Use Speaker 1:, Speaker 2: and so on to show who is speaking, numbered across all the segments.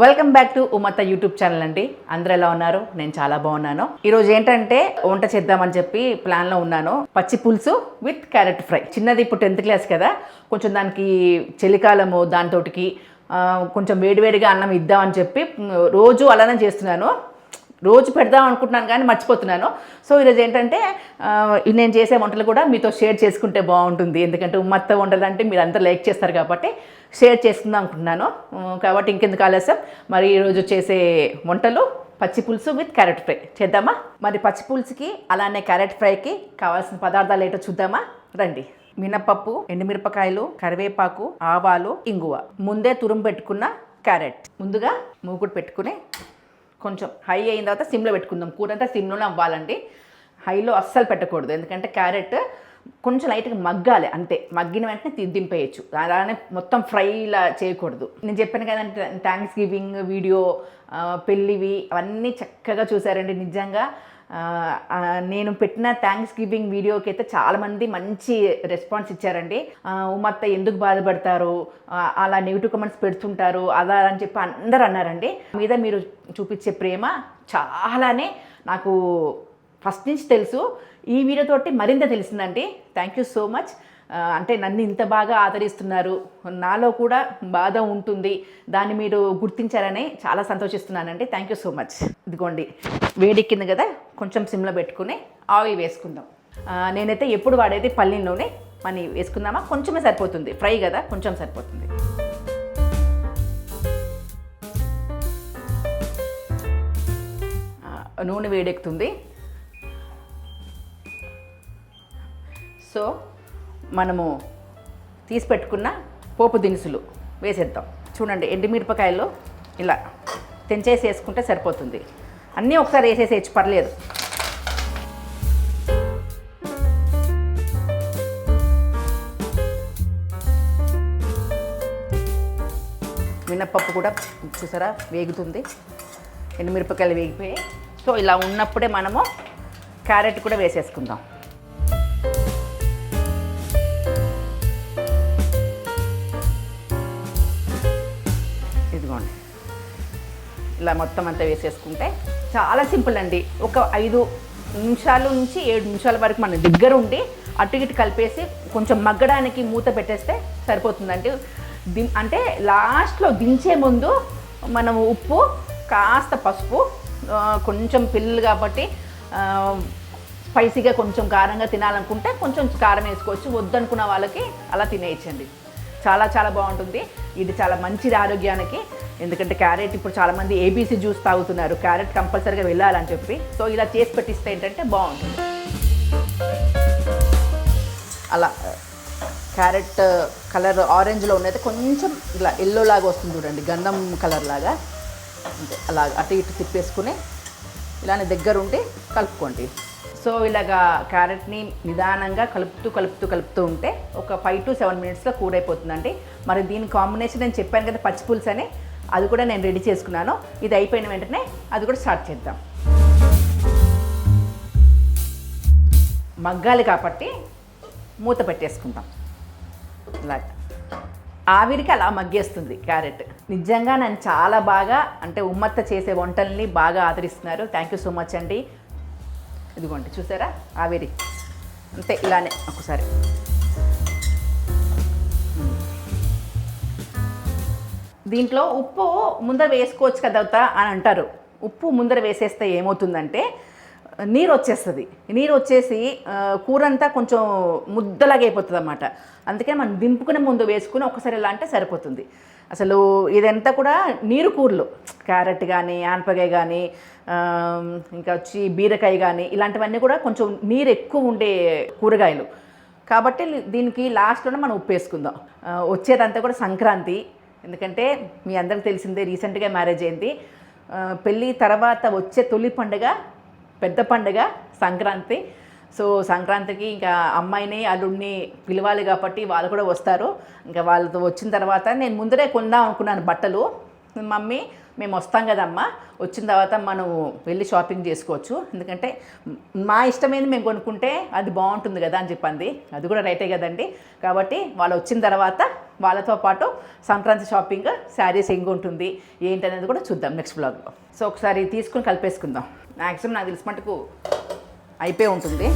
Speaker 1: Welcome back to ఉమత్త YouTube channel అండి. అందరూ ఎలా ఉన్నారు? నేను చాలా బాగున్నాను. ఈరోజు ఏంటంటే వంట చేద్దామని చెప్పి ప్లాన్లో ఉన్నాను. పచ్చి పులుసు విత్ క్యారెట్ ఫ్రై చిన్నది ఇప్పుడు టెన్త్ క్లాస్ కదా. కొంచెం దానికి చలికాలము దానితోటికి కొంచెం వేడివేడిగా అన్నం ఇద్దామని చెప్పి రోజు అలానే చేస్తున్నాను. రోజు పెడదాం అనుకుంటున్నాను కానీ మర్చిపోతున్నాను. సో ఈరోజు ఏంటంటే నేను చేసే వంటలు కూడా మీతో షేర్ చేసుకుంటే బాగుంటుంది. ఎందుకంటే ఉమ్మత్త వంటలు అంటే మీరు అందరూ లైక్ చేస్తారు కాబట్టి షేర్ చేసుకుందాం అనుకుంటున్నాను. కాబట్టి ఇంకెందుకు ఆలస్యం. మరి ఈరోజు చేసే వంటలు పచ్చి పులుసు విత్ క్యారెట్ ఫ్రై చేద్దామా? మరి పచ్చి పులుసుకి అలానే క్యారెట్ ఫ్రైకి కావాల్సిన పదార్థాలు ఏంటో చూద్దామా? రండి. మినపప్పు ఎండుమిరపకాయలు కరివేపాకు ఆవాలు ఇంగువ. ముందే తురుము పెట్టుకున్న క్యారెట్ ముందుగా మూకుడు పెట్టుకుని కొంచెం హై అయిన తర్వాత సిమ్లో పెట్టుకుందాం. కూర అంతా సిమ్లోనే అవ్వాలండి. హైలో అస్సలు పెట్టకూడదు. ఎందుకంటే క్యారెట్ కొంచెం లైట్గా మగ్గాలి అంతే. మగ్గిన వెంటనే తి- దింపేయచ్చు. అలానే మొత్తం ఫ్రైలా చేయకూడదు. నేను చెప్పాను కదంటే థ్యాంక్స్ గివింగ్ వీడియో పెళ్ళివి అవన్నీ చక్కగా చూసారండి నిజంగా. నేను పెట్టిన థ్యాంక్స్ గివింగ్ వీడియోకి అయితే చాలామంది మంచి రెస్పాన్స్ ఇచ్చారండి. ఉమత్త ఉమ్మత్త ఎందుకు బాధపడతారు? అలా నెగిటివ్ కమెంట్స్ పెడుతుంటారు అలా అని చెప్పి అందరు అన్నారండి. మీద మీరు చూపించే ప్రేమ చాలానే నాకు ఫస్ట్ నుంచి తెలుసు. ఈ వీడియో తోటి మరింత తెలిసిందండి. థ్యాంక్ యూ సో మచ్ అంటే నన్ను ఇంత బాగా ఆదరిస్తున్నారు. నాలో కూడా బాధ ఉంటుంది. దాన్ని మీరు గుర్తించారని చాలా సంతోషిస్తున్నానండి. థ్యాంక్ యూ సో మచ్ ఇదిగోండి వేడెక్కింది కదా కొంచెం సిమ్లో పెట్టుకుని ఆయిల్ వేసుకుందాం. నేనైతే ఎప్పుడు వాడేది పల్లి నూనె మనీ వేసుకుందామా? కొంచెమే సరిపోతుంది. ఫ్రై కదా కొంచెం సరిపోతుంది. నూనె వేడెక్కుతుంది. సో మనము తీసి పెట్టుకున్న పోపు దినుసులు వేసేద్దాం. చూడండి ఎండుమిరపకాయలు ఇలా తెంచేసి వేసుకుంటే సరిపోతుంది. అన్నీ ఒకసారి వేసేసేయచ్చు పర్లేదు. మినప్పప్పు కూడా చూసారా వేగుతుంది. ఎండుమిరపకాయలు వేగిపోయి సో ఇలా ఉన్నప్పుడే మనము క్యారెట్ కూడా వేసేసుకుందాం. ఇలా మొత్తం అంతా వేసేసుకుంటే చాలా సింపుల్ అండి. ఒక ఐదు నిమిషాల నుంచి ఏడు నిమిషాల వరకు మన దగ్గర ఉండి అటు ఇటు కలిపేసి కొంచెం మగ్గడానికి మూత పెట్టేస్తే సరిపోతుందండి. ది అంటే లాస్ట్లో దించే ముందు మనం ఉప్పు కాస్త పసుపు కొంచెం పిల్లలు కాబట్టి స్పైసీగా కొంచెం కారంగా తినాలనుకుంటే కొంచెం కారం వేసుకోవచ్చు. వద్దనుకున్న వాళ్ళకి అలా తినేయచ్చండి. చాలా చాలా బాగుంటుంది. ఇది చాలా మంచిది ఆరోగ్యానికి. ఎందుకంటే క్యారెట్ ఇప్పుడు చాలామంది ఏబీసీ జ్యూస్ తాగుతున్నారు. క్యారెట్ కంపల్సరీగా వెళ్ళాలని చెప్పి. సో ఇలా చేసి పెట్టిస్తే ఏంటంటే బాగుంటుంది. అలా క్యారెట్ కలర్ ఆరెంజ్లో ఉన్నది. కొంచెం ఇలా ఎల్లో లాగా వస్తుంది చూడండి. గంధం కలర్ లాగా. అలా అటు ఇటు తిప్పేసుకుని ఇలానే దగ్గరుండి కలుపుకోండి. సో ఇలాగా క్యారెట్ని నిదానంగా కలుపుతూ కలుపుతూ కలుపుతూ ఉంటే ఒక ఫైవ్ టు సెవెన్ మినిట్స్లో కూర అయిపోతుందండి మరి దీని కాంబినేషన్ నేను చెప్పాను కదా పచ్చి పులుసు అని అది కూడా నేను రెడీ చేసుకున్నాను. ఇది అయిపోయిన వెంటనే అది కూడా స్టార్ట్ చేద్దాం. మగ్గాలి కాబట్టి మూత పెట్టేసుకుందాం. ఇలాగ ఆవిరికి అలా మగ్గేస్తుంది క్యారెట్. నిజంగా నన్ను చాలా బాగా అంటే ఉమ్మత్త చేసే వంటల్ని బాగా ఆదరిస్తున్నారు. థ్యాంక్ యూ సో మచ్ అండి. ఇదిగోండి చూసారా? ఆవిరి. అంతే ఇలానే ఒకసారి దీంట్లో ఉప్పు ముందర వేసుకోవచ్చు కదా అని అంటారు. ఉప్పు ముందర వేసేస్తే ఏమవుతుందంటే నీరు వచ్చేస్తుంది. నీరు వచ్చేసి కూర అంతా కొంచెం ముద్దలాగా అయిపోతుంది అన్నమాట అందుకే మనం దింపుకునే ముందు వేసుకుని ఒకసారి ఇలా అంటే సరిపోతుంది. అసలు ఇదంతా కూడా నీరు కూరలు. క్యారెట్ కానీ ఆనపకాయ కానీ ఇంకా వచ్చి బీరకాయ కానీ ఇలాంటివన్నీ కూడా కొంచెం నీరు ఎక్కువ ఉండే కూరగాయలు. కాబట్టి దీనికి లాస్ట్లోనే మనం ఉప్పు వేసుకుందాం. వచ్చేదంతా కూడా సంక్రాంతి. ఎందుకంటే మీ అందరికి తెలిసిందే రీసెంట్గా మ్యారేజ్ అయింది. పెళ్ళి తర్వాత వచ్చే తొలి పండుగ పెద్ద పండుగ సంక్రాంతి. సో సంక్రాంతికి ఇంకా అమ్మాయిని అల్లుడిని పిలవాలి కాబట్టి వాళ్ళు కూడా వస్తారు. ఇంకా వాళ్ళతో వచ్చిన తర్వాత నేను ముందరే కొందాం అనుకున్నాను బట్టలు. మమ్మీ మేము వస్తాం కదమ్మా. వచ్చిన తర్వాత మనం వెళ్ళి షాపింగ్ చేసుకోవచ్చు. ఎందుకంటే మా ఇష్టమైనది మేము కొనుక్కుంటే అది బాగుంటుంది కదా అని చెప్పింది. అది కూడా రైటే కదండి. కాబట్టి వాళ్ళు వచ్చిన తర్వాత వాళ్ళతో పాటు సంక్రాంతి షాపింగ్ శారీస్ ఎంగుంటుంది ఏంటనేది కూడా చూద్దాం నెక్స్ట్ బ్లాగ్లో. సో ఒకసారి తీసుకుని కలిపేసుకుందాం. మ్యాక్సిమం నాకు తెలిసి మటుకు అయిపోయి ఉంటుంది.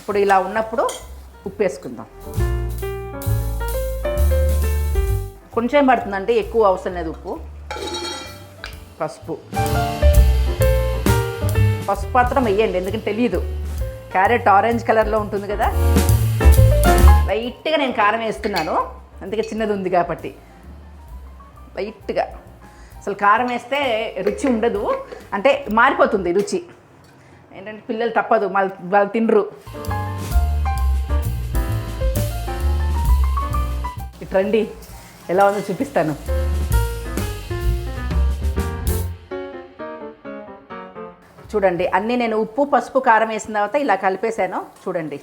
Speaker 1: ఇప్పుడు ఇలా ఉన్నప్పుడు ఉప్పు వేసుకుందాం కొంచెం పడుతుందంటే ఎక్కువ అవసరం లేదు ఉప్పు. పసుపు. పసుపు మాత్రం వెయ్యండి ఎందుకంటే తెలియదు క్యారెట్ ఆరెంజ్ కలర్లో ఉంటుంది కదా. లైట్గా నేను కారం వేస్తున్నాను. అందుకే చిన్నది ఉంది కాబట్టి. లైట్గా. అసలు కారం వేస్తే రుచి ఉండదు. అంటే మారిపోతుంది రుచి. ఏంటంటే పిల్లలు తప్పదు వాళ్ళు వాళ్ళు తినరు. ఇటు రండి. ఎలా ఉందో చూపిస్తాను. చూడండి అన్నీ నేను ఉప్పు పసుపు కారం వేసిన తర్వాత ఇలా కలిపేశాను. చూడండి.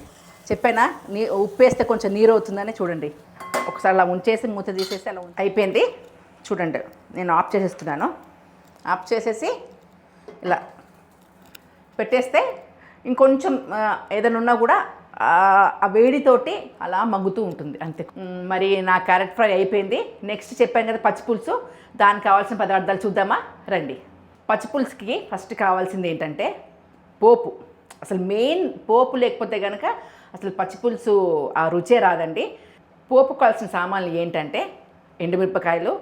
Speaker 1: చెప్పానా? నీ ఉప్పు వేస్తే కొంచెం నీరు అవుతుందని చూడండి. ఒకసారి అలా ఉంచేసి మూత తీసేసి అలా అయిపోయింది. చూడండి నేను ఆఫ్ చేసేస్తున్నాను. ఆఫ్ చేసేసి ఇలా పెట్టేస్తే ఇంకొంచెం ఏదైనా ఉన్నా కూడా ఆ వేడితోటి అలా మగ్గుతూ ఉంటుంది అంతే. మరి నా క్యారెట్ ఫ్రై అయిపోయింది. నెక్స్ట్ చెప్పాను కదా పచ్చిపులుసు దానికి కావాల్సిన పదార్థాలు చూద్దామా? రండి. పచ్చిపులుసుకి ఫస్ట్ కావాల్సింది ఏంటంటే పోపు. అసలు మెయిన్ పోపు లేకపోతే కనుక అసలు పచ్చిపులుసు ఆ రుచే రాదండి. పోపు కావాల్సిన సామాన్లు ఏంటంటే ఎండుమిరపకాయలు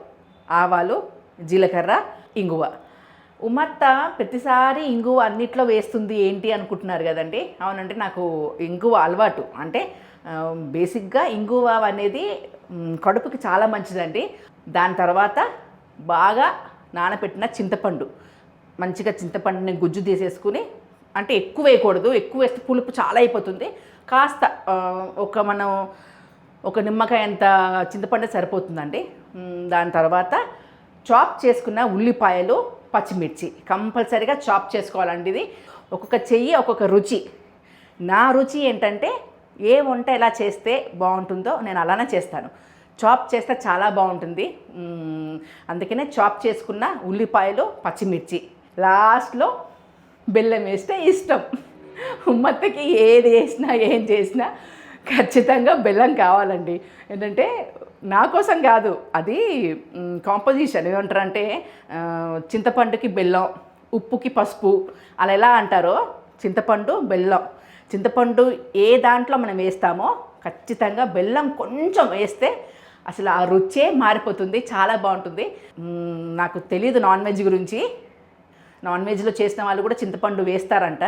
Speaker 1: ఆవాలు జీలకర్ర ఇంగువ. ఉమ్మత్త ప్రతిసారి ఇంగువ అన్నిట్లో వేస్తుంది ఏంటి అనుకుంటున్నారు కదండి? అవునంటే నాకు ఇంగువ అలవాటు. అంటే బేసిక్గా ఇంగువ అనేది కడుపుకి చాలా మంచిదండి. దాని తర్వాత బాగా నానబెట్టిన చింతపండు. మంచిగా చింతపండుని గుజ్జు తీసేసుకుని అంటే ఎక్కువ వేయకూడదు. ఎక్కువ వేస్తే పులుపు చాలా అయిపోతుంది. కాస్త ఒక మనం ఒక నిమ్మకాయ అంత చింతపండు సరిపోతుందండి. దాని తర్వాత చాప్ చేసుకున్న ఉల్లిపాయలు పచ్చిమిర్చి. కంపల్సరీగా చాప్ చేసుకోవాలండి ఇది ఒక్కొక్క చెయ్యి ఒక్కొక్క రుచి. నా రుచి ఏంటంటే ఏ వంట ఎలా చేస్తే బాగుంటుందో నేను అలానే చేస్తాను. చాప్ చేస్తే చాలా బాగుంటుంది. అందుకనే చాప్ చేసుకున్న ఉల్లిపాయలు పచ్చిమిర్చి. లాస్ట్లో బెల్లం వేస్తే ఇష్టం. ఉమ్మత్తకి ఏది వేసినా ఏం చేసినా ఖచ్చితంగా బెల్లం కావాలండి. ఏంటంటే నా కోసం కాదు అది కాంపోజిషన్ ఏమంటారంటే చింతపండుకి బెల్లం ఉప్పుకి పసుపు అలా ఎలా అంటారో చింతపండు బెల్లం. చింతపండు ఏ దాంట్లో మనం వేస్తామో ఖచ్చితంగా బెల్లం కొంచెం వేస్తే అసలు ఆ రుచే మారిపోతుంది చాలా బాగుంటుంది. నాకు తెలియదు నాన్ వెజ్ గురించి. నాన్ వెజ్లో చేసిన వాళ్ళు కూడా చింతపండు వేస్తారంట.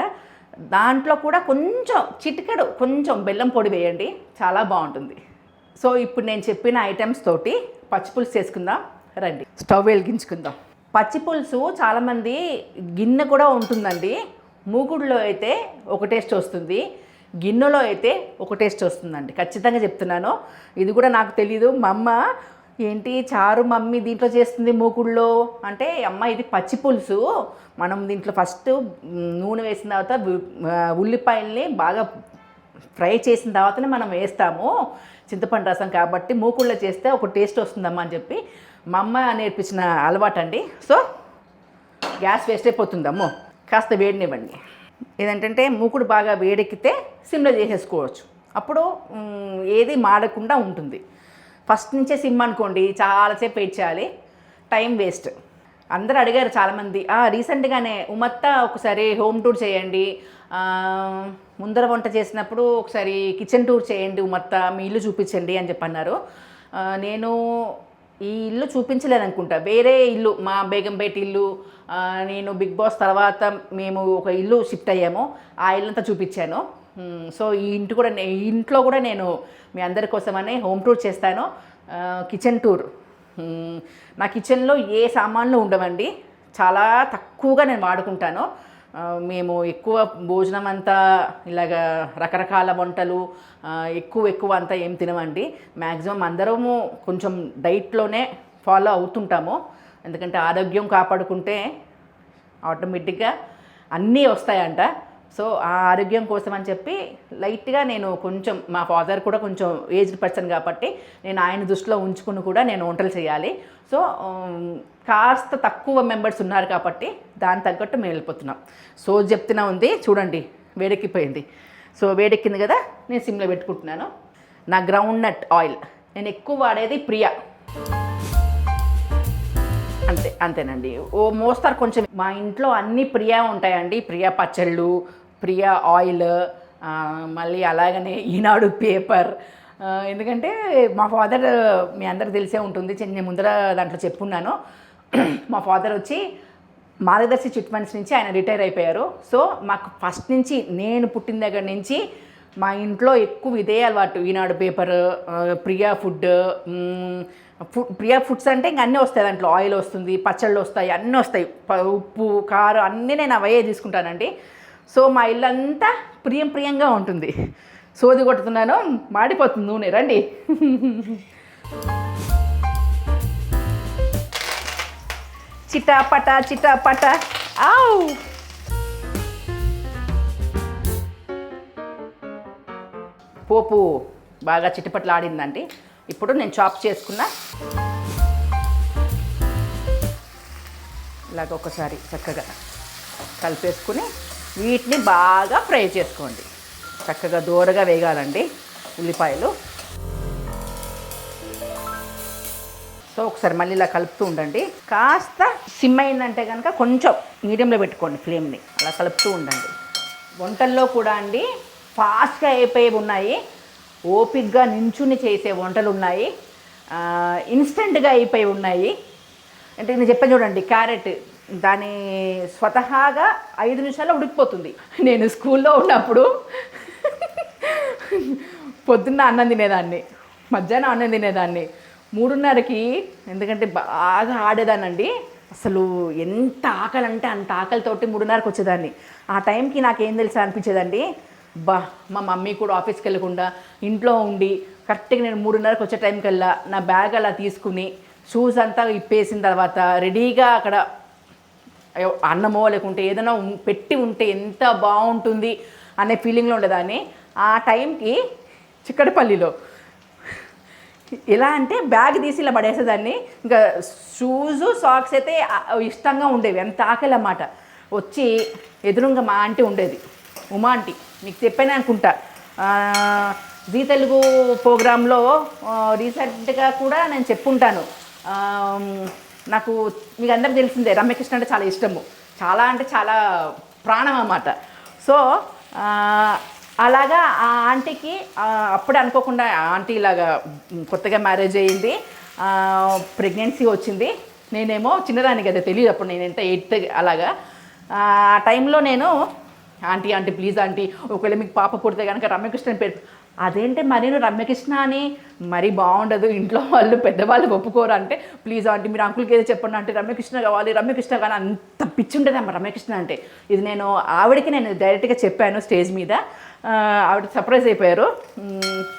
Speaker 1: దాంట్లో కూడా కొంచెం చిటికెడు కొంచెం బెల్లం పొడి వేయండి చాలా బాగుంటుంది. సో ఇప్పుడు నేను చెప్పిన ఐటమ్స్ తోటి పచ్చిపులుసు చేసుకుందాం. రండి. స్టవ్ వెలిగించుకుందాం. పచ్చిపులుసు చాలామంది గిన్నె కూడా ఉంటుందండి. మూకుడులో అయితే ఒక టేస్ట్ వస్తుంది. గిన్నెలో అయితే ఒక టేస్ట్ వస్తుందండి. ఖచ్చితంగా చెప్తున్నాను. ఇది కూడా నాకు తెలీదు. మా అమ్మ ఏంటి చారు మమ్మీ దీంట్లో చేస్తుంది మూకుడులో అంటే అమ్మ ఇది పచ్చి పులుసు. మనం దీంట్లో ఫస్ట్ నూనె వేసిన తర్వాత ఉల్లిపాయల్ని బాగా ఫ్రై చేసిన తర్వాతనే మనం వేస్తాము. చింతపండు రసం కాబట్టి మూకుళ్ళ చేస్తే ఒక టేస్ట్ వస్తుందమ్మా అని చెప్పి మా అమ్మ నేర్పించిన అలవాటు అండి సో గ్యాస్ వేస్ట్ అయిపోతుందమ్మో. కాస్త వేడినివ్వండి. ఏదంటే మూకుడు బాగా వేడెక్కితే సిమ్లో చేసేసుకోవచ్చు. అప్పుడు ఏది మాడకుండా ఉంటుంది. ఫస్ట్ నుంచే సిమ్ అనుకోండి చాలాసేపు వెయిట్ చేయాలి. Time waste. అందరూ అడిగారు చాలామంది రీసెంట్గానే ఉమత్త ఒకసారి హోమ్ టూర్ చేయండి. ముందర వంట చేసినప్పుడు ఒకసారి కిచెన్ టూర్ చేయండి ఉమత్త మీ ఇల్లు చూపించండి అని చెప్పన్నారు. ఆ, నేను ఈ ఇల్లు చూపించలేదు అనుకుంటా వేరే ఇల్లు మా బేగంపేట ఇల్లు నేను బిగ్ బాస్ తర్వాత మేము ఒక ఇల్లు షిఫ్ట్ అయ్యాము. ఆ ఇల్లు అంతా చూపించాను సో ఈ ఇంటి కూడా ఈ ఇంట్లో కూడా నేను మీ అందరి కోసమని హోమ్ టూర్ చేస్తాను. కిచెన్ టూర్ నా కిచెన్లో ఏ సామాన్లు ఉండవండి. చాలా తక్కువగా నేను వాడుకుంటాను. మేము ఎక్కువ భోజనం అంతా ఇలాగ రకరకాల వంటలు ఎక్కువ ఎక్కువ అంతా ఏం తినమండి. మ్యాక్సిమం అందరము కొంచెం డైట్లోనే ఫాలో అవుతుంటాము. ఎందుకంటే ఆరోగ్యం కాపాడుకుంటే ఆటోమేటిక్గా అన్నీ వస్తాయంట. సో ఆ ఆరోగ్యం కోసం అని చెప్పి లైట్గా నేను కొంచెం మా ఫాదర్ కూడా కొంచెం ఏజ్డ్ పర్సన్ కాబట్టి నేను ఆయన దృష్టిలో ఉంచుకుని కూడా నేను వంటలు చేయాలి. సో కాస్త తక్కువ మెంబర్స్ ఉన్నారు కాబట్టి దాని తగ్గట్టు మేము వెళ్ళిపోతున్నాం. సో చెప్తున్నా ఉంది చూడండి వేడెక్కిపోయింది. సో వేడెక్కింది కదా నేను సిమ్లో పెట్టుకుంటున్నాను. నా గ్రౌండ్ నట్ ఆయిల్ నేను ఎక్కువ వాడేది ప్రియా. అంతే అంతేనండి. ఓ మోస్తారు కొంచెం. మా ఇంట్లో అన్ని ప్రియా ఉంటాయండి. ప్రియా పచ్చళ్ళు ప్రియా ఆయిల్ మళ్ళీ అలాగనే ఈనాడు పేపర్. ఎందుకంటే మా ఫాదర్ మీ అందరికి తెలిసే ఉంటుంది నేను ముందర దాంట్లో చెప్పున్నాను. మా ఫాదర్ వచ్చి మార్గదర్శి చిట్ ఫండ్స్ నుంచి ఆయన రిటైర్ అయిపోయారు. సో మాకు ఫస్ట్ నుంచి నేను పుట్టిన దగ్గర నుంచి మా ఇంట్లో ఎక్కువ ఇదే అలవాటు. Eenadu paper Priya food food Priya foods అంటే ఇంక అన్నీ వస్తాయి దాంట్లో. ఆయిల్ వస్తుంది పచ్చళ్ళు వస్తాయి అన్నీ వస్తాయి. ప- ఉప్పు కారం అన్నీ నేను అవే తీసుకుంటానండి. సో మా ఇల్లు అంతా ప్రియం ప్రియంగా ఉంటుంది. సోది కొడుతున్నాను మాడిపోతుంది నూనె. రండి. చిటాపట చిటాపట. ఆవు ఆవ్! పోపు బాగా చిటపట్లాడిందండి. ఇప్పుడు నేను చాప్ చేసుకున్న. ఇలాగ ఒకసారి చక్కగా కలిపేసుకుని వీటిని బాగా ఫ్రై చేసుకోండి. చక్కగా దూరగా వేగాలండి ఉల్లిపాయలు. సో ఒకసారి మళ్ళీ ఇలా కలుపుతూ ఉండండి. కాస్త సిమ్ అయిందంటే కనుక కొంచెం మీడియంలో పెట్టుకోండి ఫ్లేమ్ని. అలా కలుపుతూ ఉండండి. వంటల్లో కూడా అండి ఫాస్ట్గా అయిపోయి ఉన్నాయి. ఓపిక్గా నించుని చేసే వంటలు ఉన్నాయి. ఇన్స్టెంట్గా అయిపోయి ఉన్నాయి. అంటే నేను చెప్పాను చూడండి క్యారెట్ దాని స్వతహాగా ఐదు నిమిషాల్లో ఉడికిపోతుంది. నేను స్కూల్లో ఉన్నప్పుడు పొద్దున్న అన్నం తినేదాన్ని మధ్యాహ్నం అన్నం తినేదాన్ని. మూడున్నరకి ఎందుకంటే బాగా ఆడేదానండి అసలు ఎంత ఆకలి అంటే అంత ఆకలితోటి మూడున్నరకు వచ్చేదాన్ని. ఆ టైంకి నాకేం తెలుసా అనిపించేదండి? బా మా మమ్మీ కూడా ఆఫీస్కి వెళ్ళకుండా ఇంట్లో ఉండి కరెక్ట్గా నేను మూడున్నరకు వచ్చే టైంకల్లా నా బ్యాగ్ అలా తీసుకుని షూస్ అంతా ఇప్పేసిన తర్వాత రెడీగా అక్కడ అన్నమో లేకుంటే ఏదైనా పెట్టి ఉంటే ఎంత బాగుంటుంది అనే ఫీలింగ్లో ఉండేదాన్ని. ఆ టైంకి చిక్కడపల్లిలో ఎలా అంటే బ్యాగ్ తీసి ఇలా పడేసేదాన్ని. ఇంకా షూజు సాక్స్ అయితే ఇష్టంగా ఉండేవి. ఎంత ఆకలి అన్నమాట వచ్చి ఎదురుగా మా ఆంటీ ఉండేది. ఉమా ఆంటీ మీకు చెప్పాను అనుకుంటా. జీ తెలుగు ప్రోగ్రాంలో రీసెంట్గా కూడా నేను చెప్పుంటాను. నాకు మీకు అందరికి తెలిసిందే రమ్యకృష్ణ అంటే చాలా ఇష్టము. చాలా అంటే చాలా ప్రాణం అన్నమాట. సో అలాగా ఆ ఆంటీకి అప్పుడు అప్పుడే అనుకోకుండా ఆంటీ ఇలాగా కొత్తగా మ్యారేజ్ అయ్యింది ప్రెగ్నెన్సీ వచ్చింది. నేనేమో చిన్నదాన్ని కదా తెలియదు అప్పుడు నేను ఎంత ఎయిత్ అలాగా. ఆ టైంలో నేను ఆంటీ ఆంటీ ప్లీజ్ ఆంటీ ఒకవేళ మీకు పాప పుడితే కనుక రమ్యకృష్ణ పేరు అదేంటి మరి నువ్వు రమ్యకృష్ణ అని మరీ బాగుండదు ఇంట్లో వాళ్ళు పెద్దవాళ్ళు ఒప్పుకోరు అంటే ప్లీజ్ ఆంటీ మీరు అంకుల్కి ఏదో చెప్పండి అంటే రమ్యకృష్ణ కావాలి రమ్యకృష్ణ కానీ అంత పిచ్చి ఉంటుంది అమ్మ రమ్యకృష్ణ అంటే. ఇది నేను ఆవిడకి నేను డైరెక్ట్గా చెప్పాను స్టేజ్ మీద. ఆవిడ సర్ప్రైజ్ అయిపోయారు.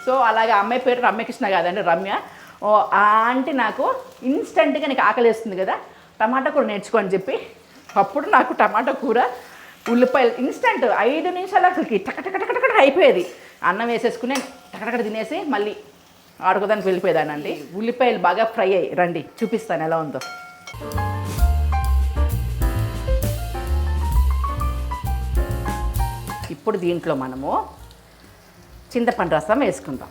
Speaker 1: సో అలాగే అమ్మాయి పేరు రమ్యకృష్ణ కాదండి రమ్య. ఓ ఆ ఆంటీ నాకు ఇన్స్టెంట్గా నీకు ఆకలి వేస్తుంది కదా టమాటా కూర నేర్చుకో అని చెప్పి. అప్పుడు నాకు టమాటా కూర ఉల్లిపాయలు ఇన్స్టెంట్ ఐదు నిమిషాలు అసలుకి టక టక టక టక అయిపోయేది. అన్నం వేసేసుకుని టకటక తినేసి మళ్ళీ ఆడుకోదానికి వెళ్ళిపోయేదానండి ఉల్లిపాయలు బాగా ఫ్రై అయ్యి రండి చూపిస్తాను ఎలా ఉందో. ఇప్పుడు దీంట్లో మనము చింతపండు రసం వేసుకుందాం.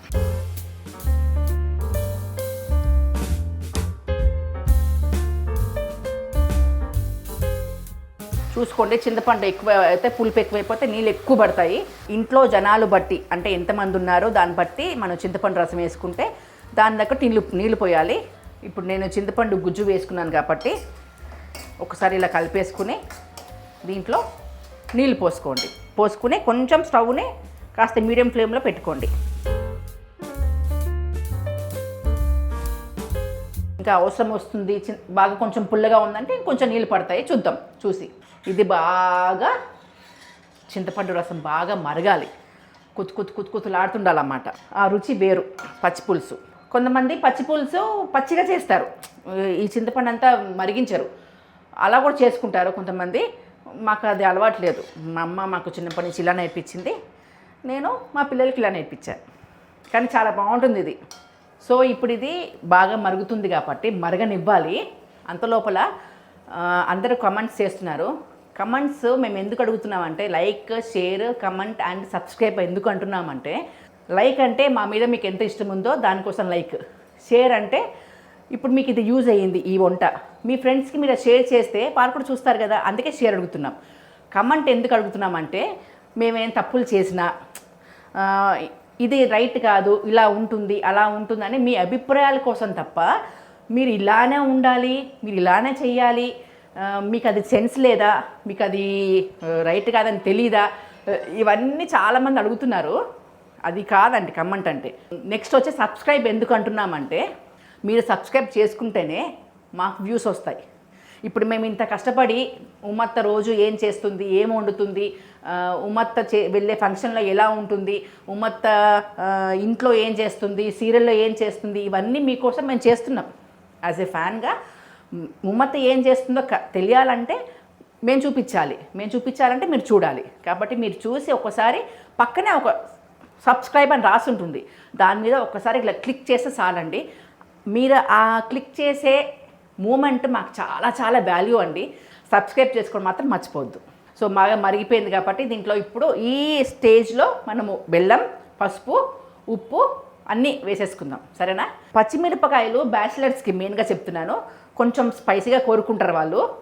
Speaker 1: చూసుకోండి చింతపండు ఎక్కువ అయితే పులుపు ఎక్కువైపోతే నీళ్ళు ఎక్కువ పడతాయి. ఇంట్లో జనాలు బట్టి అంటే ఎంతమంది ఉన్నారో దాన్ని బట్టి మనం చింతపండు రసం వేసుకుంటే దాని దగ్గర నీళ్ళు నీళ్ళు పోయాలి. ఇప్పుడు నేను చింతపండు గుజ్జు వేసుకున్నాను కాబట్టి ఒకసారి ఇలా కలిపేసుకుని దీంట్లో నీళ్ళు పోసుకోండి. పోసుకుని కొంచెం స్టవ్ని కాస్త మీడియం ఫ్లేమ్లో పెట్టుకోండి. ఇంకా అవసరం వస్తుంది చి- బాగా కొంచెం పుల్లగా ఉందంటే కొంచెం నీళ్ళు పడతాయి చూద్దాం చూసి. ఇది బాగా చింతపండు రసం బాగా మరగాలి. కుతు కుతు కుతు కుతులాడుతుండాలన్నమాట. ఆ రుచి వేరు పచ్చి పులుసు. కొంతమంది పచ్చి పులుసు పచ్చిగా చేస్తారు. ఈ చింతపండు అంతా మరిగించరు. అలా కూడా చేసుకుంటారు కొంతమంది. మాకు అది అలవాటు లేదు. మా అమ్మ మాకు చిన్నప్పటి నుంచి ఇలా నేర్పించింది. నేను మా పిల్లలకి ఇలా నేర్పించాను కానీ చాలా బాగుంటుంది ఇది. సో ఇప్పుడు ఇది బాగా మరుగుతుంది కాబట్టి మరగనివ్వాలి. అంత లోపల అందరూ కమెంట్స్ చేస్తున్నారు. కమెంట్స్ మేము ఎందుకు అడుగుతున్నామంటే like share comment and subscribe ఎందుకు అంటున్నామంటే లైక్ అంటే మా మీద మీకు ఎంత ఇష్టం ఉందో దానికోసం లైక్ షేర్ అంటే ఇప్పుడు మీకు ఇది యూజ్ అయ్యింది ఈ వంట. మీ ఫ్రెండ్స్కి మీరు షేర్ చేస్తే వారు కూడా చూస్తారు కదా అందుకే షేర్ అడుగుతున్నాం. కమెంట్ ఎందుకు అడుగుతున్నామంటే మేమేం తప్పులు చేసినా ఇది రైట్ కాదు ఇలా ఉంటుంది అలా ఉంటుందని మీ అభిప్రాయాల కోసం తప్ప మీరు ఇలానే ఉండాలి మీరు ఇలానే చేయాలి మీకు అది సెన్స్ లేదా? మీకు అది రైట్ కాదని తెలీదా? ఇవన్నీ చాలామంది అడుగుతున్నారు. అది కాదండి కమెంట్ అంటే నెక్స్ట్ వచ్చి సబ్స్క్రైబ్ ఎందుకు అంటున్నామంటే మీరు సబ్స్క్రైబ్ చేసుకుంటేనే మాకు వ్యూస్ వస్తాయి. ఇప్పుడు మేము ఇంత కష్టపడి ఉమ్మత్త రోజు ఏం చేస్తుంది ఏం వండుతుంది ఉమ్మత్త చే వెళ్ళే ఫంక్షన్లో ఎలా ఉంటుంది ఉమ్మత్త ఇంట్లో ఏం చేస్తుంది సీరియల్లో ఏం చేస్తుంది ఇవన్నీ మీకోసం మేము చేస్తున్నాం. యాజ్ ఏ ఫ్యాన్గా ఉమ్మత్త ఏం చేస్తుందో క- తెలియాలంటే మేము చూపించాలి. మేము చూపించాలంటే మీరు చూడాలి. కాబట్టి మీరు చూసి ఒకసారి పక్కనే ఒక సబ్స్క్రైబ్ అని రాసి ఉంటుంది దాని మీద ఒకసారి ఇట్లా క్లిక్ చేస్తే చాలండి. మీరు ఆ క్లిక్ చేసే మూమెంట్ మాకు చాలా చాలా వాల్యూ అండి. సబ్స్క్రైబ్ చేసుకోవడం మాత్రం మర్చిపోవద్దు. సో బాగా మరిగిపోయింది కాబట్టి దీంట్లో ఇప్పుడు ఈ స్టేజ్లో మనము బెల్లం పసుపు ఉప్పు అన్నీ వేసేసుకుందాం. సరేనా? పచ్చిమిరపకాయలు బ్యాచిలర్స్కి మెయిన్గా చెప్తున్నాను. కొంచెం స్పైసీగా కోరుకుంటారు వాళ్ళు.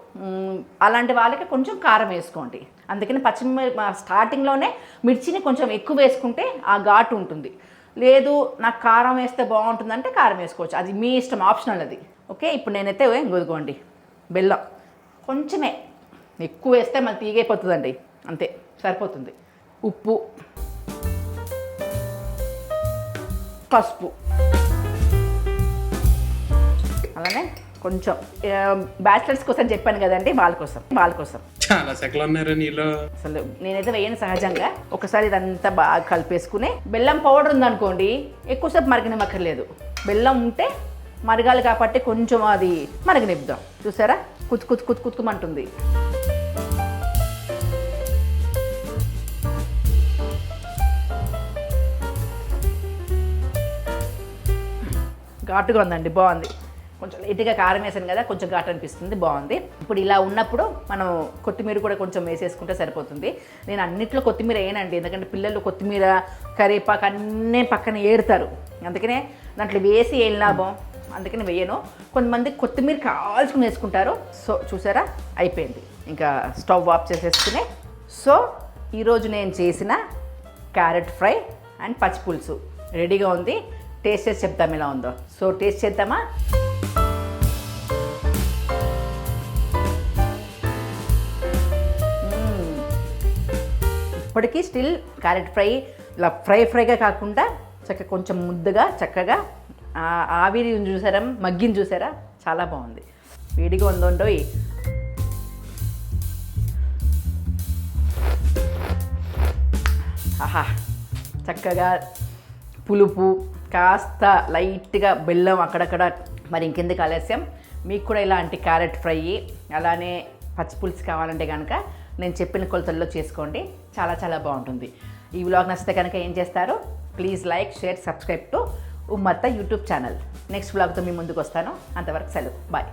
Speaker 1: అలాంటి వాళ్ళకి కొంచెం కారం వేసుకోండి. అందుకని పచ్చిమిర స్టార్టింగ్లోనే మిర్చిని కొంచెం ఎక్కువ వేసుకుంటే ఆ ఘాటు ఉంటుంది. లేదు నాకు కారం వేస్తే బాగుంటుందంటే కారం వేసుకోవచ్చు. అది మీ ఇష్టం ఆప్షనల్ అది. ఓకే ఇప్పుడు నేనైతే గొదుకోండి బెల్లం. కొంచెమే. ఎక్కువ వేస్తే మళ్ళీ తీగైపోతుందండి. అంతే సరిపోతుంది. ఉప్పు. పసుపు. అలానే కొంచెం బ్యాచిలర్స్ కోసం చెప్పాను కదండి వాళ్ళ కోసం వాళ్ళ కోసం.
Speaker 2: చాలా సెకలు ఉన్నారు నీలో.
Speaker 1: అసలు నేనైతే వేయను సహజంగా. ఒకసారి ఇదంతా బాగా కలిపేసుకుని బెల్లం పౌడర్ ఉందనుకోండి ఎక్కువసేపు మరగనివ్వక్కర్లేదు. బెల్లం ఉంటే మరగాలి కాబట్టి కొంచెం అది మరగనిద్దాం. చూసారా? కుతు కుతు కుతు కుతుకుమంటుంది ఘాటుగా ఉందండి బాగుంది. కొంచెం లైట్గా కారం వేసాను కదా కొంచెం ఘాట్ అనిపిస్తుంది బాగుంది. ఇప్పుడు ఇలా ఉన్నప్పుడు మనం కొత్తిమీర కూడా కొంచెం వేసేసుకుంటే సరిపోతుంది. నేను అన్నిట్లో కొత్తిమీర వేయనండి ఎందుకంటే పిల్లలు కొత్తిమీర కరివేపాకు అన్నీ పక్కన ఏడతారు అందుకనే దాంట్లో వేసి ఏం లాభం? అందుకని వేయను. కొంతమంది కొత్తిమీర కావాల్సుకుని వేసుకుంటారు. సో చూసారా? అయిపోయింది. ఇంకా స్టవ్ ఆఫ్ చేసేసుకుని. సో ఈరోజు నేను చేసిన క్యారెట్ ఫ్రై అండ్ పచ్చి పులుసు రెడీగా ఉంది. టేస్ట్ చేసి చెప్తాం ఎలా ఉందో. సో టేస్ట్ చేద్దామా? ఇప్పటికీ స్టిల్ క్యారెట్ ఫ్రై ఇలా ఫ్రై ఫ్రైగా కాకుండా చక్కగా కొంచెం ముద్దగా చక్కగా ఆవిరి చూసారా మగ్గిని చూసారా? చాలా బాగుంది. వేడిగా ఉందోండోయ్ ఆహా చక్కగా పులుపు కాస్త లైట్గా బెల్లం అక్కడక్కడ మరి ఇంకెందుకు ఆలస్యం? మీకు కూడా ఇలాంటి క్యారెట్ ఫ్రై అలానే పచ్చిపులుసు కావాలంటే కనుక నేను చెప్పిన కొలతల్లో చేసుకోండి. చాలా చాలా బాగుంటుంది. ఈ వ్లాగ్ నచ్చితే కనుక ఏం చేస్తారు? Please like share subscribe to ఉమ్మత్త YouTube channel next వ్లాగ్తో మీ ముందుకు వస్తాను. అంతవరకు సెలవు. బాయ్